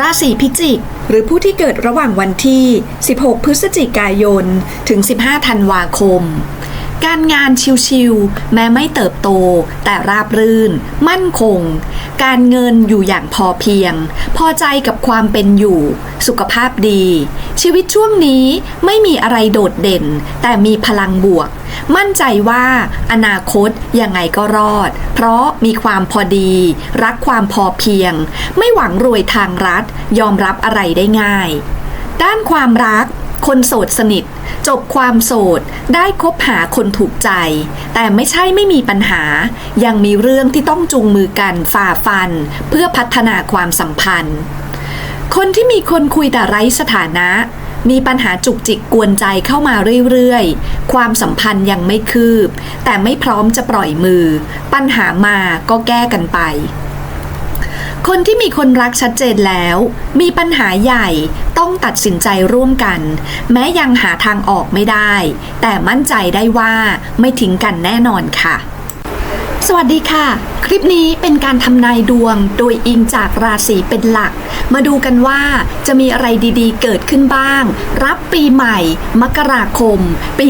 ราศีพิจิก หรือผู้ที่เกิดระหว่างวันที่ 16 พฤศจิกายน ถึง 15 ธันวาคม การงานชิวๆแม้ไม่เติบโต แต่ราบรื่น มั่นคง การเงินอยู่อย่างพอเพียง พอใจกับความเป็นอยู่ สุขภาพดี ชีวิตช่วงนี้ไม่มีอะไรโดดเด่น แต่มีพลังบวก มั่นใจว่าอนาคตยังไงก็รอด เพราะมีความพอดี รักความพอเพียง ไม่หวังรวยทางรัฐ ยอมรับอะไรได้ง่าย ด้านความรัก คนโสดสนิท จบความโสด ได้คบหาคนถูกใจ แต่ไม่ใช่ไม่มีปัญหา ยังมีเรื่องที่ต้องจูงมือกันฝ่าฟัน เพื่อพัฒนาความสัมพันธ์ คนที่มีคนคุยแต่ไร้สถานะ มีปัญหาจุกจิกกวนใจเข้ามาเรื่อยๆ ความสัมพันธ์ยังไม่คืบ แต่ไม่พร้อมจะปล่อยมือ ปัญหามาก็แก้กันไป คนที่มีคนรักชัดเจนแล้ว มีปัญหาใหญ่ต้องตัดสินใจร่วมกัน แม้ยังหาทางออกไม่ได้ แต่มั่นใจได้ว่าไม่ทิ้งกันแน่นอนค่ะ สวัสดีค่ะ คลิปนี้เป็นการทำนายดวงโดยอิงจากราศีเป็นหลัก มาดูกันว่าจะมีอะไรดีๆ เกิดขึ้นบ้าง รับปีใหม่ มกราคม ปี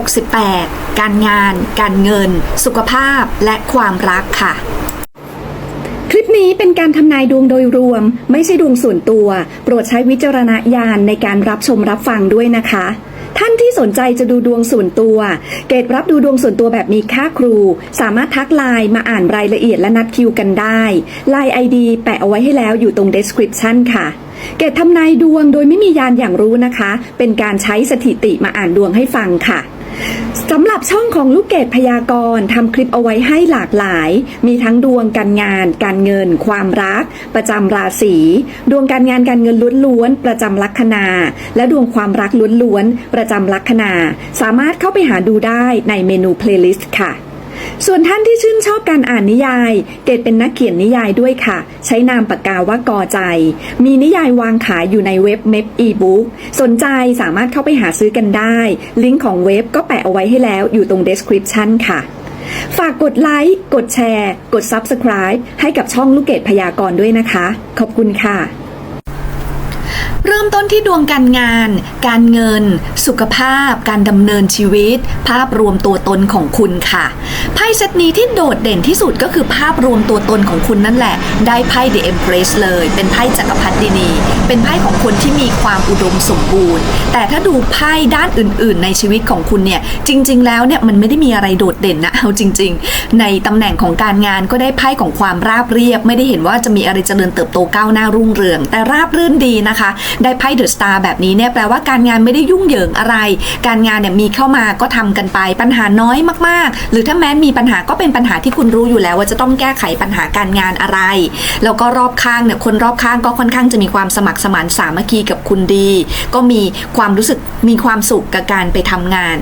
2568 การงาน การเงิน สุขภาพและความรักค่ะ ลิปนี้เป็นการทำนายดวงโดยรวม ไม่ใช่ดวงส่วนตัว โปรดใช้วิจารณญาณในการรับชมรับฟังด้วยนะคะ ท่านที่สนใจจะดูดวงส่วนตัว เกรดรับดูดวงส่วนตัวแบบมีค่าครู สามารถทักไลน์มาอ่านรายละเอียดและนัดคิวกันได้ไลน์ ID แปะเอาไว้ให้แล้วอยู่ตรง description ค่ะเกรดทำนายดวงโดยไม่มียานอย่างรู้นะคะ เป็นการใช้สถิติมาอ่านดวงให้ฟังค่ะ สำหรับช่องของลูกเกดพยากรณ์ทำคลิปเอาไว้ให้หลากหลาย มีทั้งดวงการงาน การเงิน ความรัก ประจำราศี ดวงการงานการเงินล้วนๆประจำลัคนา และดวงความรักล้วนๆประจำลัคนา สามารถเข้าไปหาดูได้ในเมนูเพลย์ลิสต์ค่ะ ส่วนท่านที่ชื่นชอบการอ่านนิยาย เกดเป็นนักเขียนนิยายด้วยค่ะ ใช้นามปากกาว่ากอใจ มีนิยายวางขายอยู่ในเว็บเม p อีบุ๊กสนใจสามารถเข้าไปหาซื้อกันได้ ลิงก์ของเว็บก็แปะเอาไว้ให้แล้วอยู่ตรง description ค่ะ ฝากกดไลค์ กดแชร์ กด subscribe ให้กับช่องลูกเกดพยากรณ์ด้วยนะคะ ขอบคุณค่ะ เริ่มต้นที่ดวงการงาน การเงิน สุขภาพ การดำเนินชีวิต ภาพรวมตัวตนของคุณค่ะ ไพ่เซตนี้ที่โดดเด่นที่สุดก็คือภาพรวมตัวตนของคุณนั่นแหละ ได้ไพ่ The Empress เลย เป็นไพ่จักรพรรดินี เป็นไพ่ของคนที่มีความอุดมสมบูรณ์ แต่ถ้าดูไพ่ด้านอื่น ๆ ในชีวิตของคุณเนี่ย จริง ๆ แล้วเนี่ยมันไม่ได้มีอะไรโดดเด่นนะ เอาจริง ๆ ในตำแหน่งของการงานก็ได้ไพ่ของความราบเรียบ ไม่ได้เห็นว่าจะมีอะไรเจริญเติบโตก้าวหน้ารุ่งเรือง แต่ราบรื่นดีนะคะได้ไพ่เดอะสตาร์แบบนี้เนี่ยแปลว่าการงานไม่ได้ยุ่งเหยิงอะไร การงานเนี่ยมีเข้ามาก็ทำกันไปปัญหาน้อยมากๆ หรือถ้าแม้มีปัญหาก็เป็นปัญหาที่คุณรู้อยู่แล้ว ว่าจะต้องแก้ไขปัญหาการงานอะไร แล้วก็รอบข้างเนี่ยคนรอบข้างก็ค่อนข้างจะมีความสมัครสมานสามัคคีกับคุณดี ก็มีความรู้สึกมีความสุขกับการไปทำงาน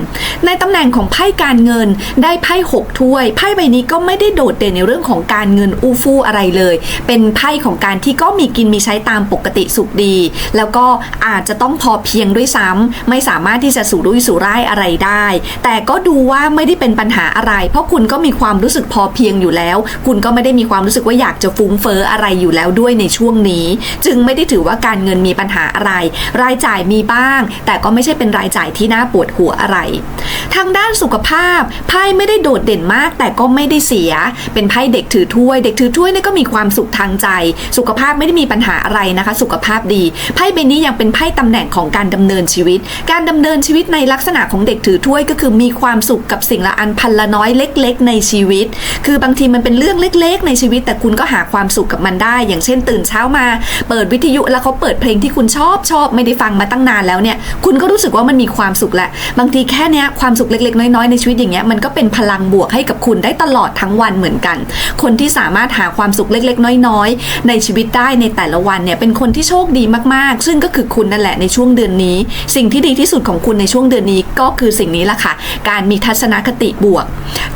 ในตำแหน่งของไพ่การเงินได้ไพ่หกถ้วยไพ่ใบนี้ก็ไม่ได้โดดเด่นในเรื่องของการเงินอู้ฟู่อะไรเลย เป็นไพ่ของการที่ก็มีกินมีใช้ตามปกติสุขดี แล้วก็อาจจะต้องพอเพียงด้วยซ้ำไม่สามารถที่จะสู่รุ่ยสู่ร่ายอะไรได้ แต่ก็ดูว่าไม่ได้เป็นปัญหาอะไร เพราะคุณก็มีความรู้สึกพอเพียงอยู่แล้ว คุณก็ไม่ได้มีความรู้สึกว่าอยากจะฟุ้งเฟ้ออะไรอยู่แล้วด้วยในช่วงนี้ จึงไม่ได้ถือว่าการเงินมีปัญหาอะไร รายจ่ายมีบ้าง แต่ก็ไม่ใช่เป็นรายจ่ายที่น่าปวดหัวอะไร ทางด้านสุขภาพไพ่ไม่ได้โดดเด่นมาก แต่ก็ไม่ได้เสีย เป็นไพ่เด็กถือถ้วย เด็กถือถ้วยนี่ก็มีความสุขทางใจ สุขภาพไม่ได้มีปัญหาอะไรนะคะ สุขภาพดีไพ่ใบนี้ยังเป็นไพ่ตำแหน่งของการดำเนินชีวิต การดำเนินชีวิตในลักษณะของเด็กถือถ้วยก็คือมีความสุขกับสิ่งละอันพันละน้อยเล็ก ๆ ในชีวิต คือบางทีมันเป็นเรื่องเล็ก ๆ ในชีวิต แต่คุณก็หาความสุขกับมันได้ อย่างเช่น ตื่นเช้ามา เปิดวิทยุแล้วเขาเปิดเพลงที่คุณชอบชอบไม่ได้ฟังมาตั้งนานแล้วเนี่ยคุณก็รู้สึกว่ามันมีความสุขแหละบางทีแค่เนี้ยความสุขเล็ก ๆ น้อยๆในชีวิตอย่างเงี้ยมันก็เป็นพลังบวกให้กับคุณได้ตลอดทั้งวันเหมือนกัน คนที่สามารถหาความสุขเล็ก ๆ น้อย ๆ ในชีวิตได้ในแต่ละวันเนี่ยเป็นคนที่โชคดีมากซึ่งก็คือคุณนั่นแหละในช่วงเดือนนี้ สิ่งที่ดีที่สุดของคุณในช่วงเดือนนี้ก็คือสิ่งนี้แหละค่ะ การมีทัศนคติบวก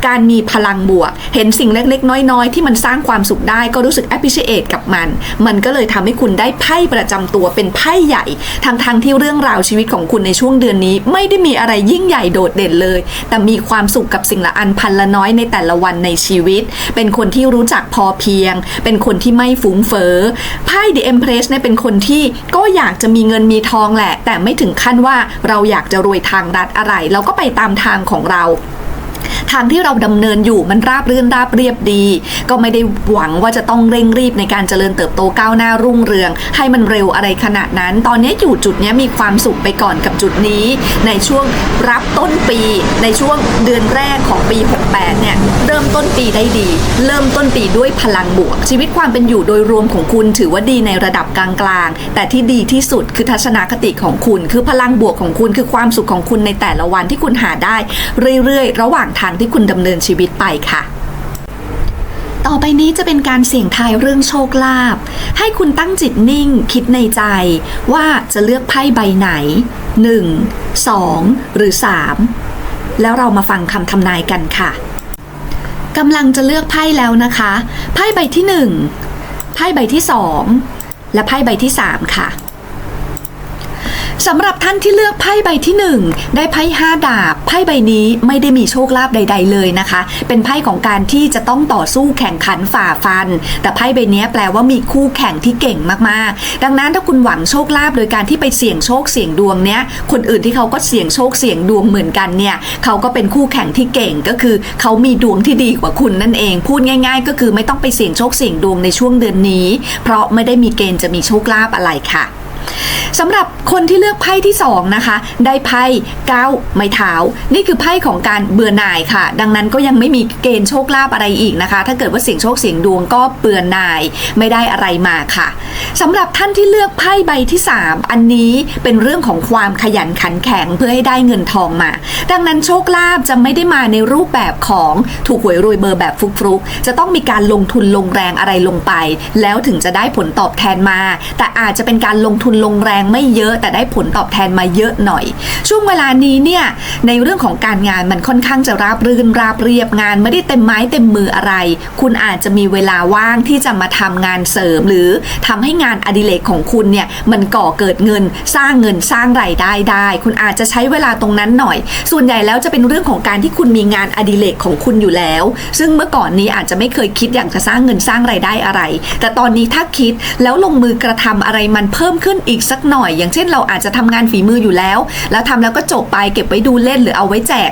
การมีพลังบวก เห็นสิ่งเล็กๆ น้อยๆ ที่มันสร้างความสุขได้ก็รู้สึก appreciate กับมัน มันก็เลยทำให้คุณได้ไพ่ประจำตัวเป็นไพ่ใหญ่ทั้งๆที่เรื่องราวชีวิตของคุณในช่วงเดือนนี้ ไม่ได้มีอะไรยิ่งใหญ่โดดเด่นเลย แต่มีความสุขกับสิ่งละอันพันละน้อยในแต่ละวันในชีวิต เป็นคนที่รู้จักพอเพียง เป็นคนที่ไม่ฟุ้งเฟ้อไพ่ The Empress เนี่ยเป็นคนที่ก็อยากจะมีเงินมีทองแหละ แต่ไม่ถึงขั้นว่าเราอยากจะรวยทางรัฐอะไร เราก็ไปตามทางของเรา ทางที่เราดำเนินอยู่มันราบรื่นราบเรียบดี ก็ไม่ได้หวังว่าจะต้องเร่งรีบในการเจริญเติบโตก้าวหน้ารุ่งเรือง ให้มันเร็วอะไรขนาดนั้น ตอนนี้อยู่จุดนี้มีความสุขไปก่อนกับจุดนี้ ในช่วงรับต้นปี ในช่วงเดือนแรกของปี 68 เนี่ยเริ่มต้นปีได้ดี เริ่มต้นปีด้วยพลังบวก ชีวิตความเป็นอยู่โดยรวมของคุณถือว่าดีในระดับกลางๆ แต่ที่ดีที่สุดคือทัศนคติของคุณ คือพลังบวกของคุณคือความสุขของคุณในแต่ละวันที่คุณหาได้ เรื่อยๆ ระหว่างทางที่คุณดำเนินชีวิตไปค่ะ ต่อไปนี้จะเป็นการเสี่ยงทายเรื่องโชคลาภให้คุณตั้งจิตนิ่ง คิดในใจว่าจะเลือกไพ่ใบไหน 1 2 หรือ 3 แล้วเรามาฟังคำทำนายกันค่ะกำลังจะเลือกไพ่แล้วนะคะ ไพ่ใบที่ 1 ไพ่ใบที่ 2 และไพ่ใบที่ 3 ค่ะ สำหรับท่านที่เลือกไพ่ใบที่ 1 ได้ไพ่ห้าดาบไพ่ใบนี้ไม่ได้มีโชคลาภใด ๆ เลยนะคะ เป็นไพ่ของการที่จะต้องต่อสู้แข่งขันฝ่าฟัน แต่ไพ่ใบนี้แปลว่ามีคู่แข่งที่เก่งมากๆ ดังนั้นถ้าคุณหวังโชคลาภโดยการที่ไปเสี่ยงโชคเสี่ยงดวงเนี้ยคนอื่นที่เขาก็เสี่ยงโชคเสี่ยงดวงเหมือนกันเนี่ยเขาก็เป็นคู่แข่งที่เก่งก็คือ เขามีดวงที่ดีกว่าคุณนั่นเอง พูดง่าย ๆ ก็คือไม่ต้องไปเสี่ยงโชคเสี่ยงดวงในช่วงเดือนนี้ เพราะไม่ได้มีเกณฑ์จะมีโชคลาภอะไรค่ะ สำหรับคนที่เลือกไพ่ที่2นะคะ ได้ไพ่เก้าไม้เท้า นี่คือไพ่ของการเบื่อหน่ายค่ะ ดังนั้นก็ยังไม่มีเกณฑ์โชคลาภอะไรอีกนะคะ ถ้าเกิดว่าเสียงโชคเสียงดวงก็เบื่อหน่ายไม่ได้อะไรมาค่ะสำหรับท่านที่เลือกไพ่ใบที่ 3 อันนี้เป็นเรื่องของความขยันขันแข็งเพื่อให้ได้เงินทองมา ดังนั้นโชคลาภจะไม่ได้มาในรูปแบบของถูกหวยรวยเบอร์แบบฟลุกๆจะต้องมีการลงทุนลงแรงอะไรลงไป แล้วถึงจะได้ผลตอบแทนมา แต่อาจจะเป็นการลงทุนทุนลงแรงไม่เยอะ แต่ได้ผลตอบแทนมาเยอะหน่อย ช่วงเวลานี้เนี่ยในเรื่องของการงานมันค่อนข้างจะราบรื่นราบเรียบงาน ไม่ได้เต็มไม้เต็มมืออะไร คุณอาจจะมีเวลาว่างที่จะมาทำงานเสริม หรือทำให้งานอดิเรกของคุณเนี่ยมันก่อเกิดเงินสร้างเงินสร้างรายได้ได้ คุณอาจจะใช้เวลาตรงนั้นหน่อย ส่วนใหญ่แล้วจะเป็นเรื่องของการที่คุณมีงานอดิเรกของคุณอยู่แล้ว ซึ่งเมื่อก่อนนี้อาจจะไม่เคยคิดอยากจะสร้างเงินสร้างรายได้อะไร แต่ตอนนี้ถ้าคิดแล้วลงมือกระทำอะไรมันเพิ่มขึ้นอีกสักหน่อย อย่างเช่นเราอาจจะทำงานฝีมืออยู่แล้ว แล้วทำแล้วก็จบไปเก็บไว้ดูเล่นหรือเอาไว้แจก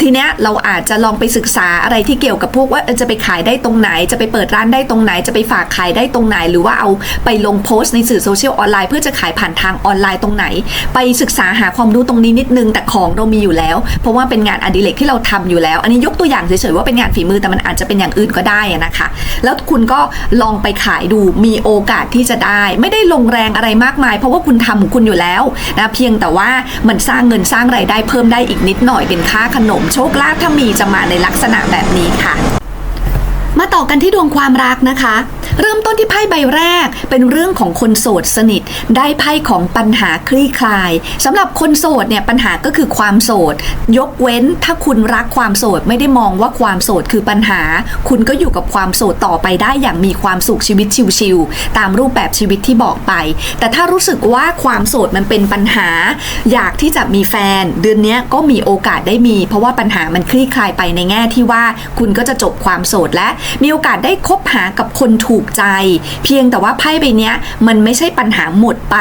ทีเนี้ยเราอาจจะลองไปศึกษาอะไรที่เกี่ยวกับพวกว่าจะไปขายได้ตรงไหน จะไปเปิดร้านได้ตรงไหน จะไปฝากขายได้ตรงไหน หรือว่าเอาไปลงโพสต์ในสื่อโซเชียลออนไลน์เพื่อจะขายผ่านทางออนไลน์ตรงไหน ไปศึกษาหาความรู้ตรงนี้นิดนึงแต่ของเรามีอยู่แล้ว เพราะว่าเป็นงานอดิเรกที่เราทำอยู่แล้ว อันนี้ยกตัวอย่างเฉยๆว่าเป็นงานฝีมือแต่มันอาจจะเป็นอย่างอื่นก็ได้นะคะ แล้วคุณก็ลองไปขายดูมีโอกาสที่จะได้ ไม่ได้ลงแรงอะไรมากมายเพราะว่าคุณทำของคุณอยู่แล้วนะเพียงแต่ว่ามันสร้างเงินสร้างไรายได้เพิ่มได้อีกนิดหน่อยเป็นค่าขนมโชคลาภถ้ามีจะมาในลักษณะแบบนี้ค่ะ ต่อกันที่ดวงความรักนะคะ เริ่มต้นที่ไพ่ใบแรก เป็นเรื่องของคนโสดสนิท ได้ไพ่ของปัญหาคลี่คลายสำหรับคนโสดเนี่ยปัญหาก็คือความโสด ยกเว้นถ้าคุณรักความโสดไม่ได้มองว่าความโสดคือปัญหา คุณก็อยู่กับความโสดต่อไปได้อย่างมีความสุขชีวิตชิวๆตามรูปแบบชีวิตที่บอกไป แต่ถ้ารู้สึกว่าความโสดมันเป็นปัญหา อยากที่จะมีแฟน เดือนนี้ก็มีโอกาสได้มี เพราะว่าปัญหามันคลี่คลายไปในแง่ที่ว่าคุณก็จะจบความโสดและมีีโอกาสได้คบหากับคนถูกใจ เพียงแต่ว่าไพ่ใบนี้มันไม่ใช่ปัญหาหมดไป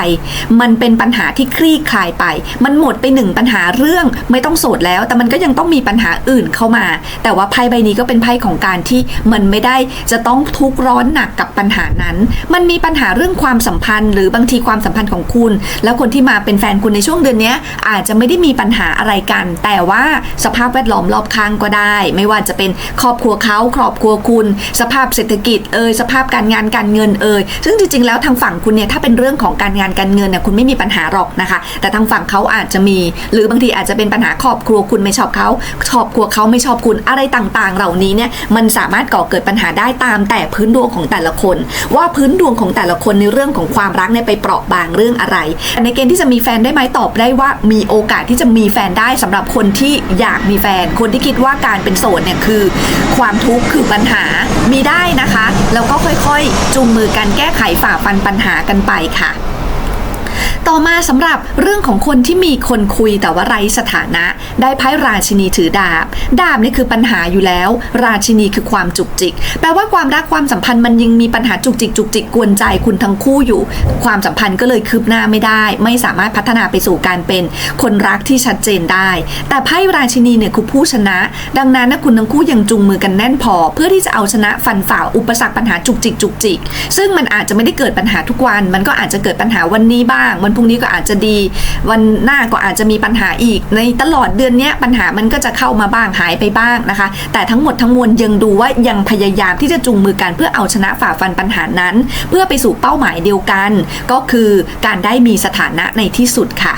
มันเป็นปัญหาที่คลี่คลายไป มันหมดไปหนึ่งปัญหาเรื่องไม่ต้องโสดแล้ว แต่มันก็ยังต้องมีปัญหาอื่นเข้ามา แต่ว่าไพ่ใบนี้ก็เป็นไพ่ของการที่มันไม่ได้จะต้องทุกข์ร้อนหนักกับปัญหานั้น มันมีปัญหาเรื่องความสัมพันธ์ หรือบางทีความสัมพันธ์ของคุณ แล้วคนที่มาเป็นแฟนคุณในช่วงเดือนนี้อาจจะไม่ได้มีปัญหาอะไรกัน แต่ว่าสภาพแวดล้อมรอบข้างก็ได้ ไม่ว่าจะเป็นครอบครัวเขาครอบครัวคุณสภาพเศรษฐกิจเอ่ยสภาพการงานการเงินเอ่ยซึ่งจริงๆแล้วทางฝั่งคุณเนี่ยถ้าเป็นเรื่องของการงานการเงินเนี่ยคุณไม่มีปัญหาหรอกนะคะ แต่ทางฝั่งเขาอาจจะมี หรือบางทีอาจจะเป็นปัญหาครอบครัวคุณไม่ชอบเขาครอบครัวเขาไม่ชอบคุณอะไรต่างๆ เหล่านี้เนี่ยมันสามารถก่อเกิดปัญหาได้ตามแต่พื้นดวงของแต่ละคน ว่าพื้นดวงของแต่ละคนในเรื่องของความรักเนี่ยไปเปราะบางเรื่องอะไร ในเกณฑ์ที่จะมีแฟนได้ไหมตอบได้ว่ามีโอกาสที่จะมีแฟนได้สำหรับคนที่อยากมีแฟน คนที่คิดว่าการเป็นโสดเนี่ยคือ ความทุกข์คือปัญหามีได้นะคะ แล้วก็ค่อยๆ จูงมือกันแก้ไขฝ่าฟันปัญหากันไปค่ะ ต่อมาสำหรับเรื่องของคนที่มีคนคุยแต่ว่าไร้สถานะ ได้ไพ่ราชินีถือดาบ ดาบนี่คือปัญหาอยู่แล้ว ราชินีคือความจุกจิก แปลว่าความรักความสัมพันธ์มันยังมีปัญหาจุกจิกจุกจิกกวนใจคุณทั้งคู่อยู่ ความสัมพันธ์ก็เลยคืบหน้าไม่ได้ ไม่สามารถพัฒนาไปสู่การเป็นคนรักที่ชัดเจนได้ แต่ไพ่ราชินีเนี่ยคือผู้ชนะ ดังนั้นนะคุณทั้งคู่ยังจูงมือกันแน่นพอ เพื่อที่จะเอาชนะฟันฝ่าอุปสรรคปัญหาจุกจิกจุกจิก ซึ่งมันอาจจะไม่ได้เกิดปัญหาทุกวัน มันก็อาจจะเกิดปัญหาวันนี้บ้างวันพรุ่งนี้ก็อาจจะดี วันหน้าก็อาจจะมีปัญหาอีก ในตลอดเดือนนี้ปัญหามันก็จะเข้ามาบ้างหายไปบ้างนะคะ แต่ทั้งหมดทั้งมวลยังดูว่ายังพยายามที่จะจูงมือกันเพื่อเอาชนะฝ่าฟันปัญหานั้น เพื่อไปสู่เป้าหมายเดียวกัน ก็คือการได้มีสถานะในที่สุดค่ะ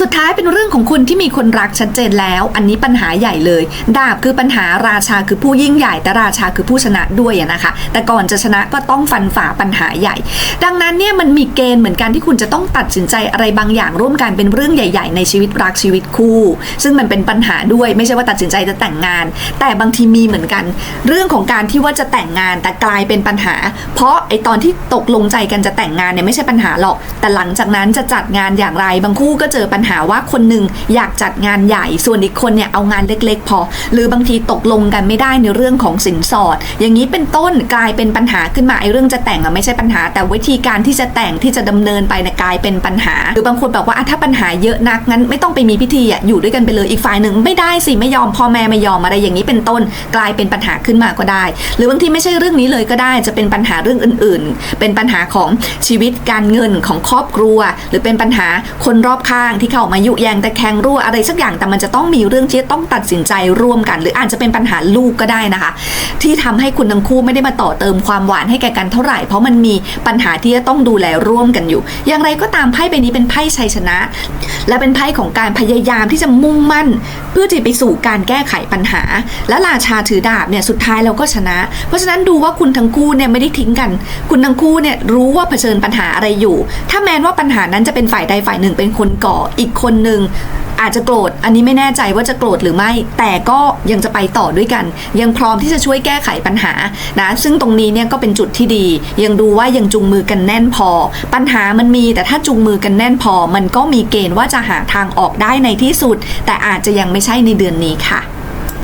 สุดท้ายเป็นเรื่องของคุณที่มีคนรักชัดเจนแล้ว อันนี้ปัญหาใหญ่เลย ดาบคือปัญหาราชาคือผู้ยิ่งใหญ่ แต่ราชาคือผู้ชนะด้วยนะคะ แต่ก่อนจะชนะก็ต้องฟันฝ่าปัญหาใหญ่ ดังนั้นเนี่ยมันมีเกณฑ์เหมือนกันที่คุณจะต้องตัดสินใจอะไรบางอย่างร่วมกันเป็นเรื่องใหญ่ ๆ ในชีวิตรักชีวิตคู่ ซึ่งมันเป็นปัญหาด้วยไม่ใช่ว่าตัดสินใจจะแต่งงาน แต่บางทีมีเหมือนกัน เรื่องของการที่ว่าจะแต่งงานแต่กลายเป็นปัญหา เพราะไอตอนที่ตกลงใจกันจะแต่งงานเนี่ยไม่ใช่ปัญหาหรอก แต่หลังจากนั้นจะจัดงานอย่างไรบางคู่ก็เจอปัญหาว่าคนหนึ่งอยากจัดงานใหญ่ ส่วนอีกคนเนี่ยเอางานเล็กๆ พอ หรือบางทีตกลงกันไม่ได้ในเรื่องของสินสอด อย่างนี้เป็นต้นกลายเป็นปัญหาขึ้นมาไอ้เรื่องจะแต่งอะไม่ใช่ปัญหา แต่วิธีการที่จะแต่งที่จะดำเนินไปเนี่ยกลายเป็นปัญหา หรือบางคนบอกว่าอะถ้าปัญหาเยอะนักงั้นไม่ต้องไปมีพิธีอะอยู่ด้วยกันไปเลยอีกฝ่ายหนึ่งไม่ได้สิไม่ยอมพ่อแม่ไม่ยอมอะไรอย่างนี้เป็นต้น กลายเป็นปัญหาขึ้นมาก็ได้ หรือบางทีไม่ใช่เรื่องนี้เลยก็ได้จะเป็นปัญหาเรื่องอื่น ๆ เป็นปัญหาของชีวิตการเงินของครอบครัว หรือเป็นปัญหาคนรอบข้างที่เข้ามายุแยงแต่แข่งรั่วอะไรสักอย่างแต่มันจะต้องมีเรื่องที่ต้องตัดสินใจร่วมกัน หรืออาจจะเป็นปัญหาลูกก็ได้นะคะ ที่ทำให้คุณทั้งคู่ไม่ได้มาต่อเติมความหวานให้แก่กันเท่าไหร่ เพราะมันมีปัญหาที่จะต้องดูแลร่วมกันอยู่ อย่างไรก็ตามไพ่ใบนี้เป็นไพ่ชัยชนะ และเป็นไพ่ของการพยายามที่จะมุ่งมั่น เพื่อที่ไปสู่การแก้ไขปัญหา และราชาถือดาบเนี่ยสุดท้ายเราก็ชนะ เพราะฉะนั้นดูว่าคุณทั้งคู่เนี่ยไม่ได้ทิ้งกัน คุณทั้งคู่เนี่ยรู้ว่าเผชิญปัญหาอะไรอยู่ ถ้าแม้ว่าปัญหานั้นจะเป็นฝ่ายใดฝ่ายหนึ่งเป็นคนก่ออีกคนหนึ่งอาจจะโกรธ อันนี้ไม่แน่ใจว่าจะโกรธหรือไม่ แต่ก็ยังจะไปต่อด้วยกัน ยังพร้อมที่จะช่วยแก้ไขปัญหา นะ ซึ่งตรงนี้เนี่ยก็เป็นจุดที่ดี ยังดูว่ายังจูงมือกันแน่นพอ ปัญหามันมี แต่ถ้าจูงมือกันแน่นพอ มันก็มีเกณฑ์ว่าจะหาทางออกได้ในที่สุด แต่อาจจะยังไม่ใช่ในเดือนนี้ค่ะ